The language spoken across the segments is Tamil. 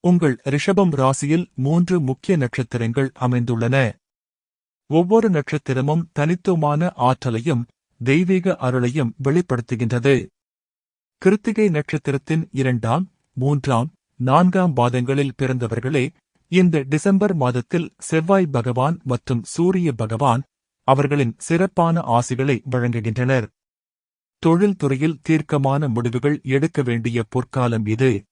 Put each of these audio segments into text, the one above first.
உங்கள் ரிஷபம் ராசியில் மூன்று முக்கிய நட்சத்திரங்கள் அமைந்துள்ளன. ஒவ்வொரு நட்சத்திரமும் தனித்துவமான ஆற்றலையும் தெய்வீக அருளையும் வெளிப்படுத்துகின்றது. கிருத்திகை நட்சத்திரத்தின் இரண்டாம் மூன்றாம் நான்காம் பாதங்களில் பிறந்தவர்களே இந்த டிசம்பர் மாதத்தில் செவ்வாய் பகவான் மற்றும் சூரிய பகவான் அவர்களின் சிறப்பான ஆசிகளை வழங்குகின்றனர். தொழில்துறையில் தீர்க்கமான முடிவுகள் எடுக்க வேண்டிய பொற்காலம் இது.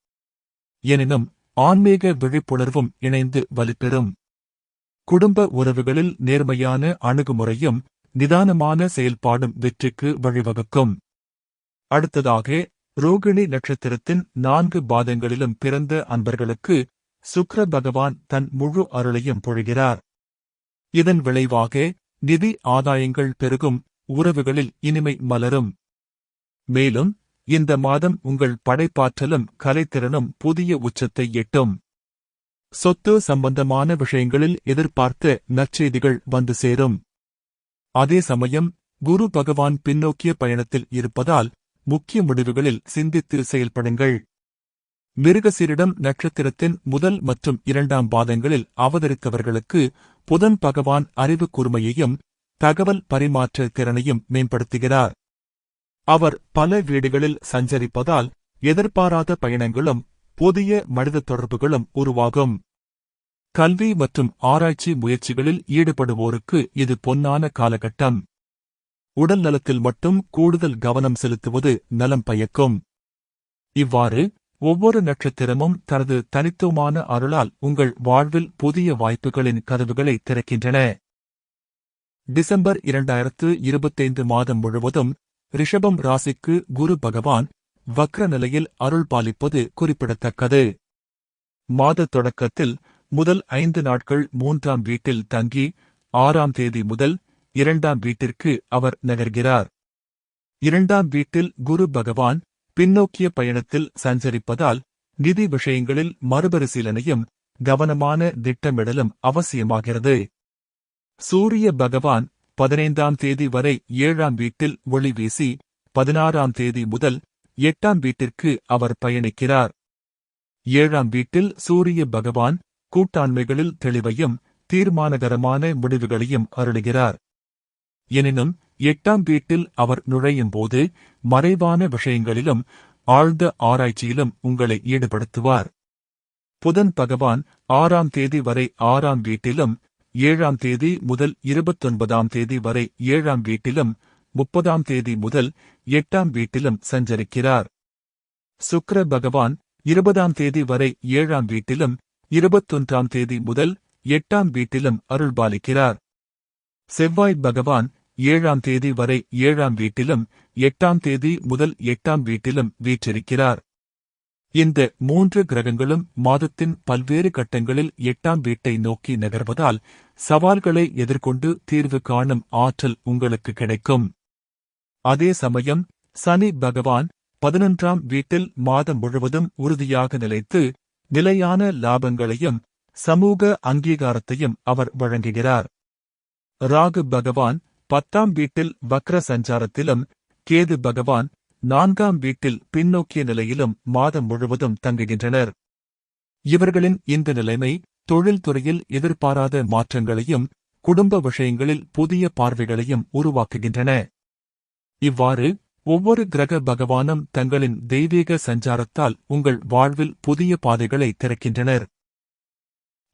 எனினும் ஆன்மீக விழிப்புணர்வும் இணைந்து வலுப்பெறும். குடும்ப உறவுகளில் நேர்மையான அணுகுமுறையும் நிதானமான செயல்பாடும் வெற்றிக்கு வழிவகுக்கும். அடுத்ததாக ரோகிணி நட்சத்திரத்தின் நான்கு பாதங்களிலும் பிறந்த அன்பர்களுக்கு சுக்ர பகவான் தன் முழு அருளையும் பொழிகிறார். இதன் விளைவாக நிதி ஆதாயங்கள் பெருகும் உறவுகளில் இனிமை மலரும். மேலும் இந்த மாதம் உங்கள் படைப்பாற்றலும் கலைத்திறனும் புதிய உச்சத்தை எட்டும். சொத்து சம்பந்தமான விஷயங்களில் எதிர்பார்த்த நற்செய்திகள் வந்து சேரும். அதே சமயம் குரு பகவான் பின்னோக்கிய பயணத்தில் இருப்பதால் முக்கிய முடிவுகளில் சிந்தித்து செயல்படுங்கள். மிருகசீரிடம் நட்சத்திரத்தின் முதல் மற்றும் இரண்டாம் பாதங்களில் அவதரித்தவர்களுக்கு புதன் பகவான் அறிவு கூர்மையையும் தகவல் பரிமாற்ற திறனையும் மேம்படுத்துகிறார். அவர் பல வீடுகளில் சஞ்சரிப்பதால் எதிர்பாராத பயணங்களும் புதிய மனித தொடர்புகளும் உருவாகும். கல்வி மற்றும் ஆராய்ச்சி முயற்சிகளில் ஈடுபடுவோருக்கு இது பொன்னான காலகட்டம். உடல் நலத்தில் மட்டும் கூடுதல் கவனம் செலுத்துவது நலம் பயக்கும். இவ்வாறு ஒவ்வொரு நட்சத்திரமும் தனது தனித்துவமான அருளால் உங்கள் வாழ்வில் புதிய வாய்ப்புகளின் கதவுகளை திறக்கின்றன. டிசம்பர் இரண்டாயிரத்து இருபத்தைந்து மாதம் முழுவதும் ரிஷபம் ராசிக்கு குரு பகவான் வக்ர நிலையில் அருள் பாலிப்பது குறிப்பிடத்தக்கது. மாத தொடக்கத்தில் முதல் ஐந்து நாட்கள் மூன்றாம் வீட்டில் தங்கி ஆறாம் தேதி முதல் இரண்டாம் வீட்டிற்கு அவர் நகர்கிறார். இரண்டாம் வீட்டில் குரு பகவான் பின்னோக்கிய பயணத்தில் சஞ்சரிப்பதால் நிதி விஷயங்களில் மறுபரிசீலனையும் கவனமான திட்டமிடலும் அவசியமாகிறது. சூரிய பகவான் பதினைந்தாம் தேதி வரை ஏழாம் வீட்டில் ஒளி வீசி பதினாறாம் தேதி முதல் எட்டாம் வீட்டிற்கு அவர் பயணிக்கிறார். ஏழாம் வீட்டில் சூரிய பகவான் கூட்டாண்மைகளில் தெளிவையும் தீர்மானகரமான முடிவுகளையும் அருளுகிறார். எனினும் எட்டாம் வீட்டில் அவர் நுழையும் போது மறைவான விஷயங்களிலும் ஆழ்ந்த ஆராய்ச்சியிலும் உங்களை ஈடுபடுத்துவார். புதன் பகவான் ஆறாம் தேதி வரை ஆறாம் வீட்டிலும் ஏழாம் தேதி முதல் இருபத்தொன்பதாம் தேதி வரை ஏழாம் வீட்டிலும் முப்பதாம் தேதி முதல் எட்டாம் வீட்டிலும் சஞ்சரிக்கிறார். சுக்ர பகவான் இருபதாம் தேதி வரை ஏழாம் வீட்டிலும் இருபத்தொன்றாம் தேதி முதல் எட்டாம் வீட்டிலும் அருள்பாலிக்கிறார் செவ்வாய் பகவான் ஏழாம் தேதி வரை ஏழாம் வீட்டிலும் எட்டாம் தேதி முதல் எட்டாம் வீட்டிலும் வீற்றிருக்கிறார். இந்த மூன்று கிரகங்களும் மாதத்தின் பல்வேறு கட்டங்களில் எட்டாம் வீட்டை நோக்கி நகர்வதால் சவால்களை எதிர்கொண்டு தீர்வு காணும் ஆற்றல் உங்களுக்கு கிடைக்கும். அதே சமயம் சனி பகவான் பதினொன்றாம் வீட்டில் மாதம் முழுவதும் உறுதியாக நிலைத்து நிலையான லாபங்களையும் சமூக அங்கீகாரத்தையும் அவர் வழங்குகிறார். ராகு பகவான் பத்தாம் வீட்டில் வக்ர சஞ்சாரத்திலும் கேது பகவான் நான்காம் வீட்டில் பின்னோக்கிய நிலையிலும் மாதம் முழுவதும் தங்குகின்றனர். இவர்களின் இந்த நிலைமை தொழில்துறையில் எதிர்பாராத மாற்றங்களையும் குடும்ப விஷயங்களில் புதிய பார்வைகளையும் உருவாக்குகின்றன. இவ்வாறு ஒவ்வொரு கிரக பகவானும் தங்களின் தெய்வீக சஞ்சாரத்தால் உங்கள் வாழ்வில் புதிய பாதைகளை திறக்கின்றனர்.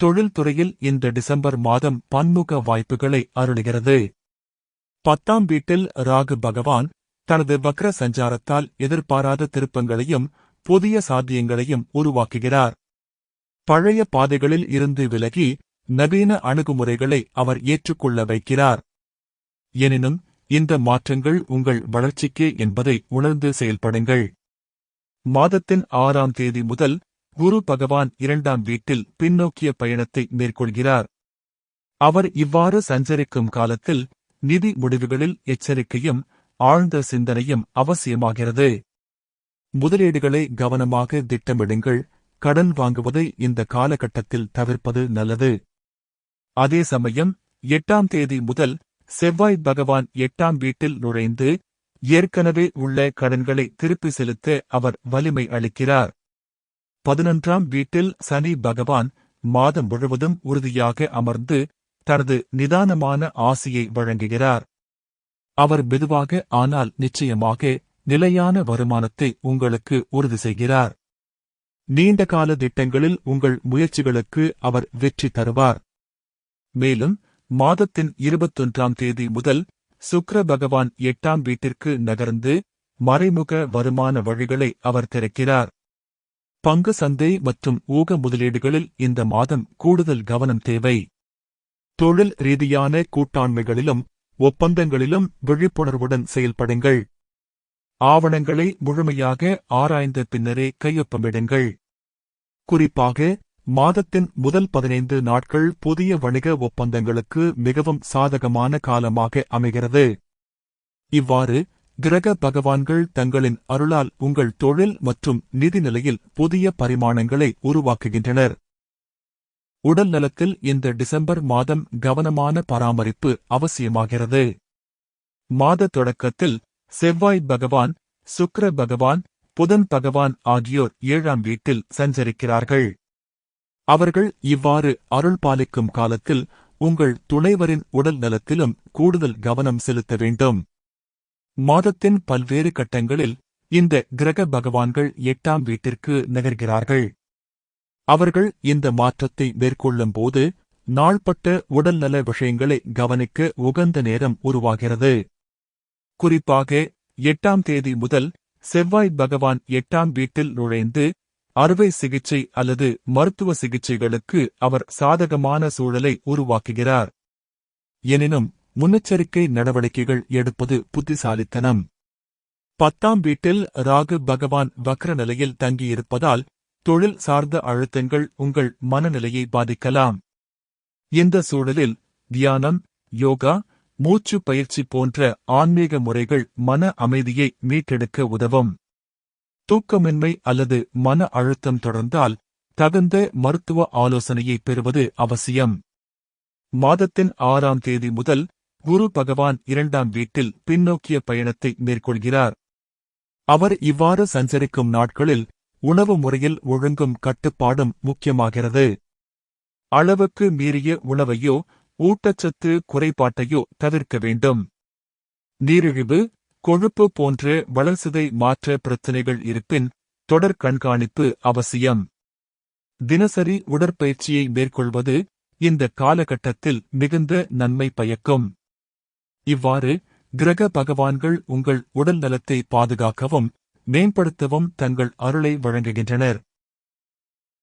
தொழில்துறையில் இந்த டிசம்பர் மாதம் பன்முக வாய்ப்புகளை அருளுகிறது. பத்தாம் வீட்டில் ராகு பகவான் தனது வக்ர சஞ்சாரத்தால் எதிர்பாராத திருப்பங்களையும் புதிய சாத்தியங்களையும் உருவாக்குகிறார். பழைய பாதைகளில் இருந்து விலகி நவீன அணுகுமுறைகளை அவர் ஏற்றுக்கொள்ள வைக்கிறார். எனினும் இந்த மாற்றங்கள் உங்கள் வளர்ச்சிக்கு என்பதை உணர்ந்து செயல்படுங்கள். மாதத்தின் ஆறாம் தேதி முதல் குரு பகவான் இரண்டாம் வீட்டில் பின்னோக்கிய பயணத்தை மேற்கொள்கிறார். அவர் இவ்வாறு சஞ்சரிக்கும் காலத்தில் நிதி முடிவுகளில் எச்சரிக்கையும் ஆழ்ந்த சிந்தனையும் அவசியமாகிறது. முதலீடுகளை கவனமாக திட்டமிடுங்கள். கடன் வாங்குவதை இந்த காலகட்டத்தில் தவிர்ப்பது நல்லது. அதே சமயம் எட்டாம் தேதி முதல் செவ்வாய் பகவான் எட்டாம் வீட்டில் நுழைந்து ஏற்கனவே உள்ள கடன்களை திருப்பி செலுத்த அவர் வலிமை அளிக்கிறார். பதினொன்றாம் வீட்டில் சனி பகவான் மாதம் முழுவதும் உறுதியாக அமர்ந்து தனது நிதானமான ஆசையை வழங்குகிறார். அவர் மெதுவாக ஆனால் நிச்சயமாக நிலையான வருமானத்தை உங்களுக்கு உறுதி செய்கிறார். நீண்டகால திட்டங்களில் உங்கள் முயற்சிகளுக்கு அவர் வெற்றி தருவார். மேலும் மாதத்தின் இருபத்தொன்றாம் தேதி முதல் சுக்ர பகவான் எட்டாம் வீட்டிற்கு நகர்ந்து மறைமுக வருமான வழிகளை அவர் திறக்கிறார். பங்கு சந்தை மற்றும் ஊக முதலீடுகளில் இந்த மாதம் கூடுதல் கவனம் தேவை. தொழில் ரீதியான கூட்டாண்மைகளிலும் ஒப்பந்தங்களிலும் விழிப்புணர்வுடன் செயல்படுங்கள். ஆவணங்களை முழுமையாக ஆராய்ந்த பின்னரே கையொப்பமிடுங்கள். குறிப்பாக மாதத்தின் முதல் பதினைந்து நாட்கள் புதிய வணிக ஒப்பந்தங்களுக்கு மிகவும் சாதகமான காலமாக அமைகிறது. இவ்வாறு கிரக பகவான்கள் தங்களின் அருளால் உங்கள் தொழில் மற்றும் நிதிநிலையில் புதிய பரிமாணங்களை உருவாக்குகின்றனர். உடல் நலத்தில் இந்த டிசம்பர் மாதம் கவனமான பராமரிப்பு அவசியமாகிறது. மாத தொடக்கத்தில் செவ்வாய் பகவான் சுக்கர பகவான் புதன் பகவான் ஆகியோர் ஏழாம் வீட்டில் சஞ்சரிக்கிறார்கள். அவர்கள் இவ்வாறு அருள் பாலிக்கும் காலத்தில் உங்கள் துணைவரின் உடல் நலத்திலும் கூடுதல் கவனம் செலுத்த வேண்டும். மாதத்தின் பல்வேறு கட்டங்களில் இந்த கிரக பகவான்கள் எட்டாம் வீட்டிற்கு நகர்கிறார்கள். அவர்கள் இந்த மாற்றத்தை மேற்கொள்ளும் போது நாள்பட்ட உடல்நல விஷயங்களை கவனிக்க உகந்த நேரம் உருவாகிறது. குறிப்பாக எட்டாம் தேதி முதல் செவ்வாய் பகவான் எட்டாம் வீட்டில் நுழைந்து அறுவை சிகிச்சை அல்லது மருத்துவ சிகிச்சைகளுக்கு அவர் சாதகமான சூழலை உருவாக்குகிறார். எனினும் முன்னெச்சரிக்கை நடவடிக்கைகள் எடுப்பது புத்திசாலித்தனம். பத்தாம் வீட்டில் ராகு பகவான் வக்ர நிலையில் தங்கியிருப்பதால் தொழில் சார்ந்த அழுத்தங்கள் உங்கள் மனநிலையை பாதிக்கலாம். இந்த சூழலில் தியானம் யோகா மூச்சு பயிற்சி போன்ற ஆன்மீக முறைகள் மன அமைதியை மீட்டெடுக்க உதவும். தூக்கமின்மை அல்லது மன அழுத்தம் தொடர்ந்தால் தகுந்த மருத்துவ ஆலோசனையை பெறுவது அவசியம். மாதத்தின் ஆறாம் தேதி முதல் குரு பகவான் இரண்டாம் வீட்டில் பின்னோக்கிய பயணத்தை மேற்கொள்கிறார். அவர் இவ்வாறு சஞ்சரிக்கும் நாட்களில் உணவு முறையில் ஒழுங்கும் கட்டுப்பாடும் முக்கியமாகிறது. அளவுக்கு மீறிய உணவையோ ஊட்டச்சத்து குறைபாட்டையோ தவிர்க்க வேண்டும். நீரிழிவு கொழுப்பு போன்ற வளர்சிதை மாற்ற பிரச்சினைகள் இருப்பின் தொடர் கண்காணிப்பு அவசியம். தினசரி உடற்பயிற்சியை மேற்கொள்வது இந்த காலகட்டத்தில் மிகுந்த நன்மை பயக்கும். இவ்வாறு கிரக பகவான்கள் உங்கள் உடல் நலத்தை பாதுகாக்கவும் மேம்படுத்தவும் தங்கள் அருளை வழங்குகின்றனர்.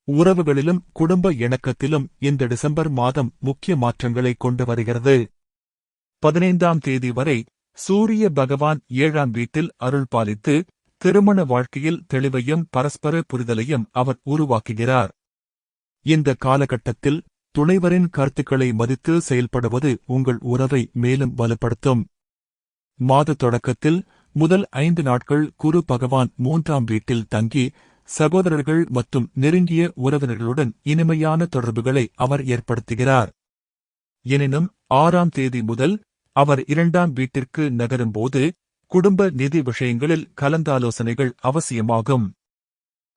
உறவுகளிலும் குடும்ப இணக்கத்திலும் இந்த டிசம்பர் மாதம் முக்கிய மாற்றங்களை கொண்டு வருகிறது. பதினைந்தாம் தேதி வரை சூரிய பகவான் ஏழாம் வீட்டில் அருள் பாலித்து திருமண வாழ்க்கையில் தெளிவையும் பரஸ்பர புரிதலையும் அவர் உருவாக்குகிறார். இந்த காலகட்டத்தில் துணைவரின் கருத்துக்களை மதித்து செயல்படுவது உங்கள் உறவை மேலும் வலுப்படுத்தும். மாத தொடக்கத்தில் முதல் ஐந்து நாட்கள் குரு பகவான் மூன்றாம் வீட்டில் தங்கி சகோதரர்கள் மற்றும் நெருங்கிய உறவினர்களுடன் இனிமையான தொடர்புகளை அவர் ஏற்படுத்துகிறார். எனினும் ஆறாம் தேதி முதல் அவர் இரண்டாம் வீட்டிற்கு நகரும்போது குடும்ப நிதி விஷயங்களில் கலந்தாலோசனைகள் அவசியமாகும்.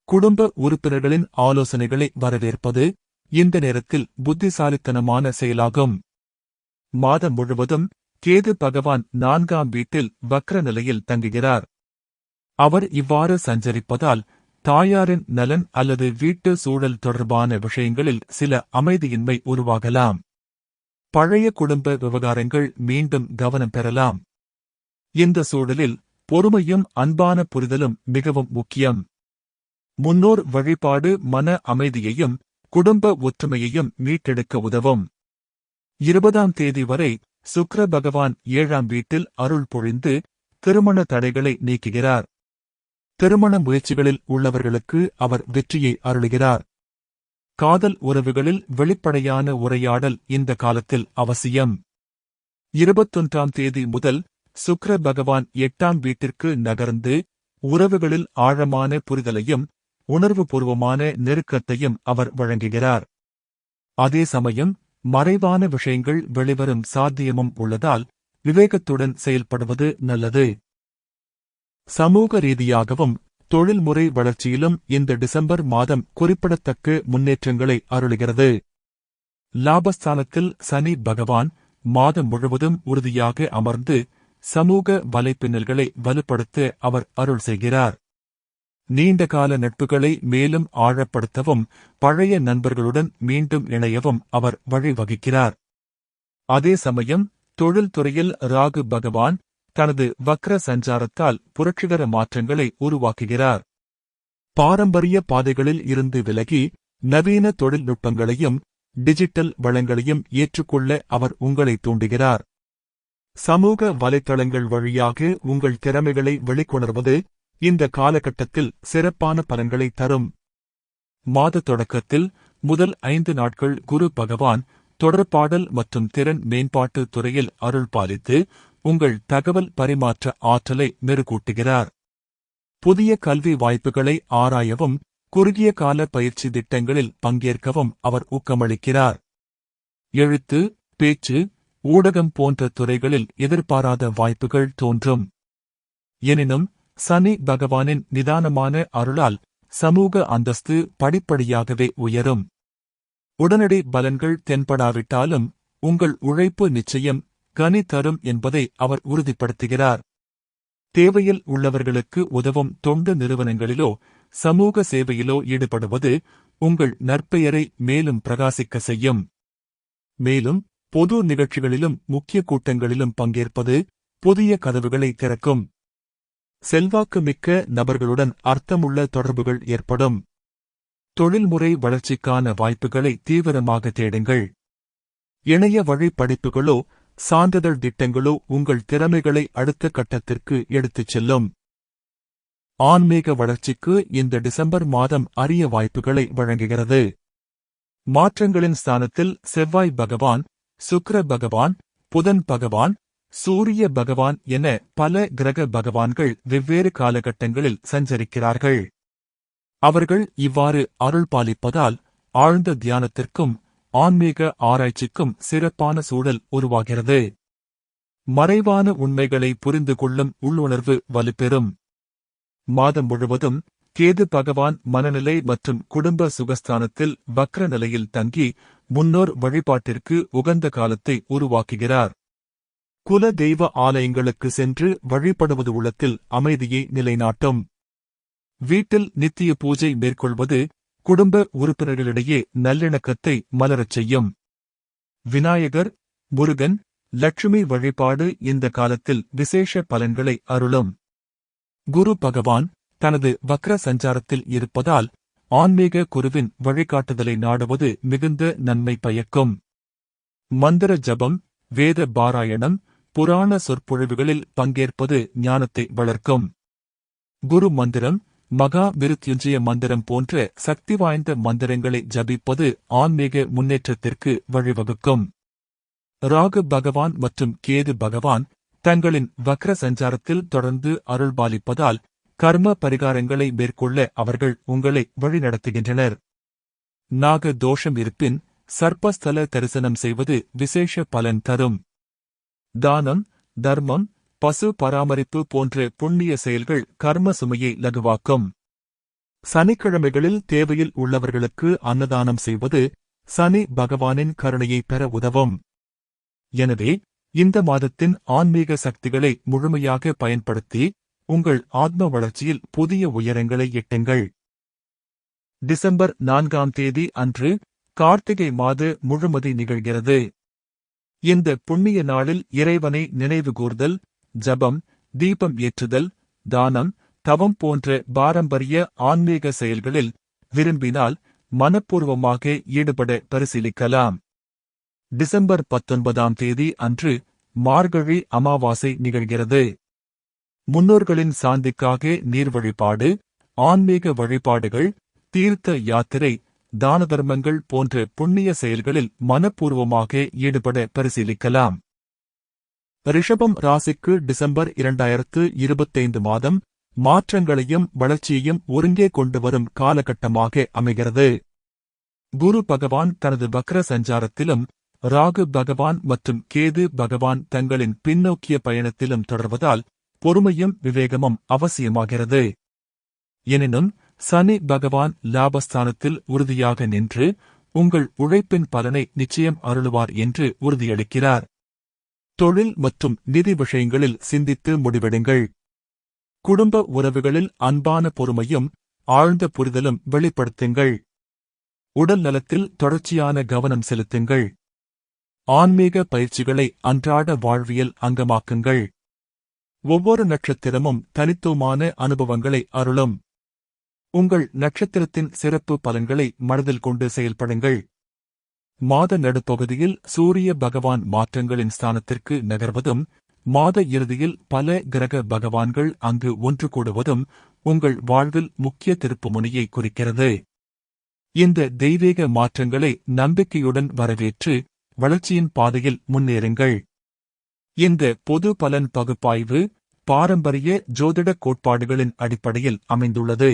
குடும்ப உறுப்பினர்களின் ஆலோசனைகளை வரவேற்பது இந்த நேரத்தில் புத்திசாலித்தனமான செயலாகும். மாதம் முழுவதும் கேது பகவான் நான்காம் வீட்டில் வக்ர நிலையில் தங்குகிறார். அவர் இவ்வாறு சஞ்சரிப்பதால் தாயாரின் நலன் அல்லது வீட்டு சூழல் தொடர்பான விஷயங்களில் சில அமைதியின்மை உருவாகலாம். பழைய குடும்ப விவகாரங்கள் மீண்டும் கவனம் பெறலாம். இந்த சூழலில் பொறுமையும் அன்பான புரிதலும் மிகவும் முக்கியம். முன்னோர் வழிபாடு மன அமைதியையும் குடும்ப ஒற்றுமையையும் மீட்டெடுக்க உதவும். இருபதாம் தேதி வரை சுக்ர பகவான் ஏழாம் வீட்டில் அருள் பொழிந்து திருமண தடைகளை நீக்குகிறார். திருமண முயற்சிகளில் உள்ளவர்களுக்கு அவர் வெற்றியை அருளுகிறார். காதல் உறவுகளில் வெளிப்படையான உரையாடல் இந்த காலத்தில் அவசியம். இருபத்தொன்றாம் தேதி முதல் சுக்ர பகவான் எட்டாம் வீட்டிற்கு நகர்ந்து உறவுகளில் ஆழமான புரிதலையும் உணர்வுபூர்வமான நெருக்கத்தையும் அவர் வழங்குகிறார். அதே சமயம் மறைவான விஷயங்கள் வெளிவரும் சாத்தியமும் உள்ளதால் விவேகத்துடன் செயல்படுவது நல்லது. சமூக ரீதியாகவும் தொழில்முறை வளர்ச்சியிலும் இந்த டிசம்பர் மாதம் குறிப்பிடத்தக்க முன்னேற்றங்களை அருளுகிறது. லாபஸ்தானத்தில் சனி பகவான் மாதம் முழுவதும் உறுதியாக அமர்ந்து சமூக வலைப்பின்னல்களை வலுப்படுத்த அவர் அருள் செய்கிறார். நீண்டகால நட்புகளை மேலும் ஆழப்படுத்தவும் பழைய நண்பர்களுடன் மீண்டும் இணையவும் அவர் வழிவகுக்கிறார். அதே சமயம் தொழில்துறையில் ராகு பகவான் தனது வக்ர சஞ்சாரத்தால் புரட்சிகர மாற்றங்களை உருவாக்குகிறார். பாரம்பரிய பாதைகளில் இருந்து விலகி நவீன தொழில்நுட்பங்களையும் டிஜிட்டல் வளங்களையும் ஏற்றுக்கொள்ள அவர் உங்களை தூண்டுகிறார். சமூக வலைத்தளங்கள் வழியாக உங்கள் திறமைகளை வெளிக்கொணர்வது இந்த காலகட்டத்தில் சிறப்பான பலன்களை தரும். மாத தொடக்கத்தில் முதல் ஐந்து நாட்கள் குரு பகவான் தொடர்பாடல் மற்றும் திறன் மேம்பாட்டு துறையில் அருள் பாலித்து உங்கள் தகவல் பரிமாற்ற ஆற்றலை மெருகூட்டுகிறார். புதிய கல்வி வாய்ப்புகளை ஆராயவும் குறுகிய கால பயிற்சி திட்டங்களில் பங்கேற்கவும் அவர் ஊக்கமளிக்கிறார். எழுத்து பேச்சு ஊடகம் போன்ற துறைகளில் எதிர்பாராத வாய்ப்புகள் தோன்றும். எனினும் சனி பகவானின் நிதானமான அருளால் சமூக அந்தஸ்து படிப்படியாகவே உயரும். உடனடி பலன்கள் தென்படாவிட்டாலும் உங்கள் உழைப்பு நிச்சயம் கனி தரும் என்பதை அவர் உறுதிப்படுத்துகிறார். தேவையில் உள்ளவர்களுக்கு உதவும் தொண்டு நிறுவனங்களிலோ சமூக சேவையிலோ ஈடுபடுவது உங்கள் நற்பெயரை மேலும் பிரகாசிக்க செய்யும். மேலும் பொது நிகழ்ச்சிகளிலும் முக்கிய கூட்டங்களிலும் பங்கேற்பது புதிய கதவுகளை திறக்கும். செல்வாக்கு மிக்க நபர்களுடன் அர்த்தமுள்ள தொடர்புகள் ஏற்படும். தொழில்முறை வளர்ச்சிக்கான வாய்ப்புகளை தீவிரமாக தேடுங்கள். இணைய வழி படிப்புகளோ சான்றிதழ் திட்டங்களோ உங்கள் திறமைகளை அடுத்த கட்டத்திற்கு எடுத்துச் செல்லும். ஆன்மீக வளர்ச்சிக்கு இந்த டிசம்பர் மாதம் அரிய வாய்ப்புகளை வழங்குகிறது. மாற்றங்களின் ஸ்தானத்தில் செவ்வாய் பகவான் சுக்ர பகவான் புதன் பகவான் சூரிய பகவான் என பல கிரக பகவான்கள் வெவ்வேறு காலகட்டங்களில் சஞ்சரிக்கிறார்கள். அவர்கள் இவ்வாறு அருள் பாலிப்பதால் ஆழ்ந்த தியானத்திற்கும் ஆன்மீக ஆராய்ச்சிக்கும் சிறப்பான சூழல் உருவாகிறது. மறைவான உண்மைகளை புரிந்து கொள்ளும் உள்ளுணர்வு வலுப்பெறும். மாதம் முழுவதும் கேது பகவான் மனநிலை மற்றும் குடும்ப சுகஸ்தானத்தில் வக்ர நிலையில் தங்கி முன்னோர் வழிபாட்டிற்கு உகந்த காலத்தை உருவாக்குகிறார். குல தெய்வ ஆலயங்களுக்கு சென்று வழிபடுவது உள்ளத்தில் அமைதியை நிலைநாட்டும். வீட்டில் நித்திய பூஜை மேற்கொள்வது குடும்ப உறுப்பினர்களிடையே நல்லிணக்கத்தை மலரச் செய்யும். விநாயகர் முருகன் லட்சுமி வழிபாடு இந்த காலத்தில் விசேஷ பலன்களை அருளும். குரு பகவான் தனது வக்ர சஞ்சாரத்தில் இருப்பதால் ஆன்மீக குருவின் வழிகாட்டுதலை நாடுவது மிகுந்த நன்மை பயக்கும். மந்திர ஜபம் வேத பாராயணம் புராண சொற்பொழிவுகளில் பங்கேற்பது ஞானத்தை வளர்க்கும். குரு மந்திரம் மகா விருத்யுஞ்சய மந்திரம் போன்ற சக்தி வாய்ந்த மந்திரங்களை ஜபிப்பது ஆன்மீக முன்னேற்றத்திற்கு வழிவகுக்கும். ராகு பகவான் மற்றும் கேது பகவான் தங்களின் வக்ர சஞ்சாரத்தில் தொடர்ந்து அருள்பாலிப்பதால் கர்ம பரிகாரங்களை மேற்கொள்ள அவர்கள் உங்களை வழிநடத்துகின்றனர். நாக தோஷம் இருப்பின் சர்ப்பஸ்தல தரிசனம் செய்வது விசேஷ பலன் தரும். தானம் தர்மம் பசு பராமரிப்பு போன்ற புண்ணிய செயல்கள் கர்ம சுமையை லகுவாக்கும். சனிக்கிழமைகளில் தேவையில் உள்ளவர்களுக்கு அன்னதானம் செய்வது சனி பகவானின் கருணையை பெற உதவும். எனவே இந்த மாதத்தின் ஆன்மீக சக்திகளை முழுமையாக பயன்படுத்தி உங்கள் ஆத்ம வளர்ச்சியில் புதிய உயரங்களை எட்டுங்கள். டிசம்பர் நான்காம் தேதி அன்று கார்த்திகை மாத முழுமதி நிகழ்கிறது. இந்த புண்ணிய நாளில் இறைவனை நினைவுகூர்தல் ஜபம் தீபம் ஏற்றுதல் தானம் தவம் போன்ற பாரம்பரிய ஆன்மீக செயல்களில் விரும்பினால் மனப்பூர்வமாக ஈடுபட பரிசீலிக்கலாம். டிசம்பர் பத்தொன்பதாம் தேதி அன்று மார்கழி அமாவாசை நிகழ்கிறது. முன்னோர்களின் சாந்திக்காக நீர் வழிபாடு ஆன்மீக வழிபாடுகள் தீர்த்த யாத்திரை தான தர்மங்கள் போன்ற புண்ணிய செயல்களில் மனப்பூர்வமாக ஈடுபட பரிசீலிக்கலாம். ரிஷபம் ராசிக்கு டிசம்பர் இரண்டாயிரத்து இருபத்தைந்து மாதம் மாற்றங்களையும் வளர்ச்சியையும் ஒருங்கே கொண்டு வரும் காலகட்டமாக அமைகிறது. குரு பகவான் தனது வக்ர சஞ்சாரத்திலும் ராகு பகவான் மற்றும் கேது பகவான் தங்களின் பின்னோக்கிய பயணத்திலும் தொடர்வதால் பொறுமையும் விவேகமும் அவசியமாகிறது. எனினும் சனி பகவான் லாபஸ்தானத்தில் உறுதியாக நின்று உங்கள் உழைப்பின் பலனை நிச்சயம் அருளுவார் என்று உறுதியளிக்கிறார். தொழில் மற்றும் நிதி விஷயங்களில் சிந்தித்து முடிவெடுங்கள். குடும்ப உறவுகளில் அன்பான பொறுமையும் ஆழ்ந்த புரிதலும் வெளிப்படுத்துங்கள். உடல் நலத்தில் தொடர்ச்சியான கவனம் செலுத்துங்கள். ஆன்மீக பயிற்சிகளை அன்றாட வாழ்வியல் அங்கமாக்குங்கள். ஒவ்வொரு நட்சத்திரமும் தனித்துவமான அனுபவங்களை அருளும். உங்கள் நட்சத்திரத்தின் சிறப்பு பலன்களை மனதில் கொண்டு செயல்படுங்கள். மாத நடுப்பகுதியில் சூரிய பகவான் மாற்றங்களின் ஸ்தானத்திற்கு நகர்வதும் மாத இறுதியில் பல கிரக பகவான்கள் அங்கு ஒன்று கூடுவதும் உங்கள் வாழ்வில் முக்கிய திருப்புமுனையை குறிக்கிறது. இந்த தெய்வீக மாற்றங்களை நம்பிக்கையுடன் வரவேற்று வளர்ச்சியின் பாதையில் முன்னேறுங்கள். இந்த பொது பலன் பகுப்பாய்வு பாரம்பரிய ஜோதிட கோட்பாடுகளின் அடிப்படையில் அமைந்துள்ளது.